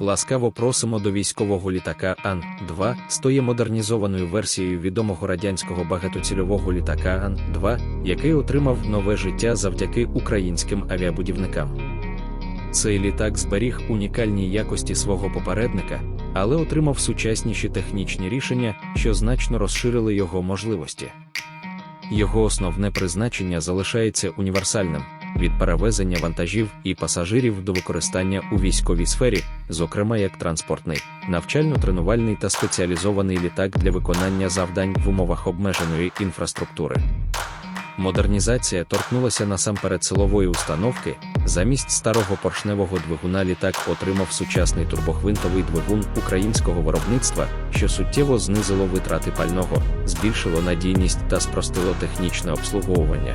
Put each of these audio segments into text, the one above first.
Ласкаво просимо до військового літака Ан-2, стає модернізованою версією відомого радянського багатоцільового літака Ан-2, який отримав нове життя завдяки українським авіабудівникам. Цей літак зберіг унікальні якості свого попередника, але отримав сучасніші технічні рішення, що значно розширили його можливості. Його основне призначення залишається універсальним від перевезення вантажів і пасажирів до використання у військовій сфері, зокрема як транспортний, навчально-тренувальний та спеціалізований літак для виконання завдань в умовах обмеженої інфраструктури. Модернізація торкнулася насамперед силової установки. Замість старого поршневого двигуна літак отримав сучасний турбохвинтовий двигун українського виробництва, що суттєво знизило витрати пального, збільшило надійність та спростило технічне обслуговування.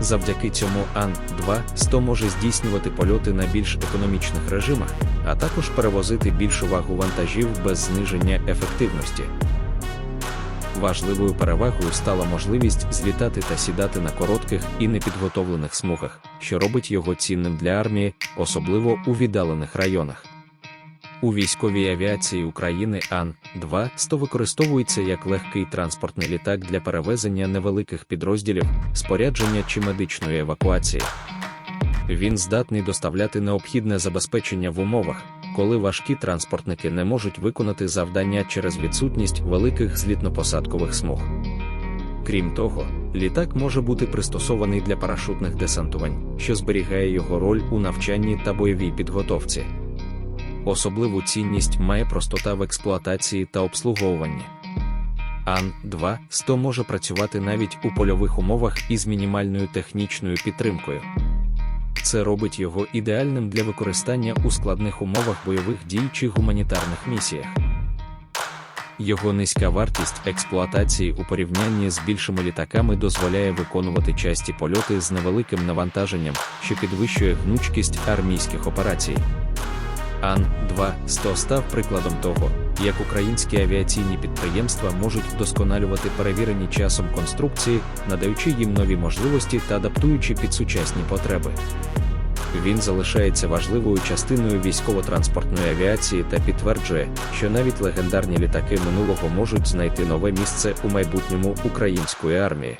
Завдяки цьому Ан-2 100 може здійснювати польоти на більш економічних режимах, а також перевозити більшу вагу вантажів без зниження ефективності. Важливою перевагою стала можливість злітати та сідати на коротких і непідготовлених смугах, що робить його цінним для армії, особливо у віддалених районах. У військовій авіації України Ан-2 100 використовується як легкий транспортний літак для перевезення невеликих підрозділів, спорядження чи медичної евакуації. Він здатний доставляти необхідне забезпечення в умовах, коли важкі транспортники не можуть виконати завдання через відсутність великих злітно-посадкових смуг. Крім того, літак може бути пристосований для парашутних десантувань, що зберігає його роль у навчанні та бойовій підготовці. Особливу цінність має простота в експлуатації та обслуговуванні. Ан-2 100 може працювати навіть у польових умовах із мінімальною технічною підтримкою. Це робить його ідеальним для використання у складних умовах бойових дій чи гуманітарних місіях. Його низька вартість експлуатації у порівнянні з більшими літаками дозволяє виконувати часті польоти з невеликим навантаженням, що підвищує гнучкість армійських операцій. Ан-2 100 став прикладом того, як українські авіаційні підприємства можуть вдосконалювати перевірені часом конструкції, надаючи їм нові можливості та адаптуючи під сучасні потреби. Він залишається важливою частиною військово-транспортної авіації та підтверджує, що навіть легендарні літаки минулого можуть знайти нове місце у майбутньому української армії.